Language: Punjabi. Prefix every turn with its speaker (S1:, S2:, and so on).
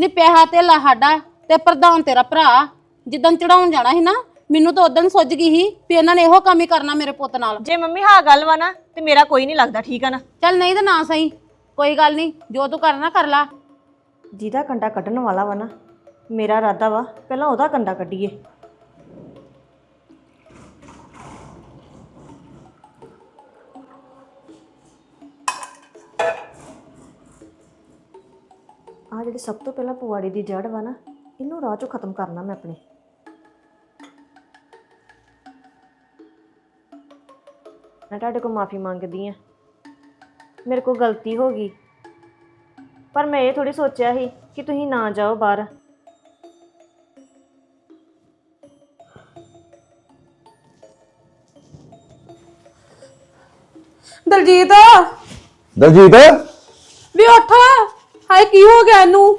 S1: ਨੀ ਪੈਸਾ ਤੇ ਸਾਡਾ ਤੇ ਪ੍ਰਧਾਨ ਤੇਰਾ ਭਰਾ। ਜਿੱਦਣ ਚੜਾਉਣ ਜਾਣਾ ਸੀ ਨਾ ਮੈਨੂੰ ਤਾਂ ਉਦੋਂ ਸੁੱਝ ਗਈ ਸੀ ਵੀ ਇਹਨਾਂ ਨੇ ਇਹੋ ਕੰਮ ਹੀ ਕਰਨਾ ਮੇਰੇ ਪੁੱਤ ਨਾਲ।
S2: ਜੇ ਮੰਮੀ ਹਾਂ ਗੱਲ ਵਾ ਨਾ ਤੇ ਮੇਰਾ ਕੋਈ ਨਹੀਂ ਲੱਗਦਾ ਠੀਕ ਆ ਨਾ?
S1: ਚੱਲ ਨਹੀਂ ਤਾਂ ਨਾ ਸਹੀ ਕੋਈ ਗੱਲ ਨਹੀਂ ਜੋ ਤੂੰ ਕਰਨਾ ਕਰ ਲਾ।
S2: ਜਿਹਦਾ ਕੰਡਾ ਕੱਢਣ ਵਾਲਾ ਵਾ ਨਾ ਮੇਰਾ ਇਰਾਦਾ ਵਾ ਪਹਿਲਾਂ ਉਹਦਾ ਕੰਡਾ ਕੱਢੀਏ। ਆ ਜਿਹੜੀ ਸਭ ਤੋਂ ਪਹਿਲਾਂ ਪੁਆੜੀ ਦੀ ਜੜ ਵਾ ਨਾ ਇਹਨੂੰ ਰਾਹ ਚੋਂ ਖਤਮ ਕਰਨਾ ਮੈਂ ਆਪਣੇ। ਮੈਂ ਤੁਹਾਡੇ ਕੋਲ ਮਾਫੀ ਮੰਗਦੀ ਆ ਮੇਰੇ ਕੋਲ ਗਲਤੀ ਹੋ ਗਈ। ਪਰ ਮੈਂ ਇਹ ਥੋੜੀ ਸੋਚਿਆ ਸੀ ਕਿ ਤੁਸੀਂ ਨਾ ਜਾਓ ਬਾਹਰ।
S3: ਦਲਜੀਤ!
S4: ਦਲਜੀਤ?
S3: ਵੀ ਉੱਠ! ਹਾਏ ਕੀ ਹੋ ਗਿਆ ਇਹਨੂੰ?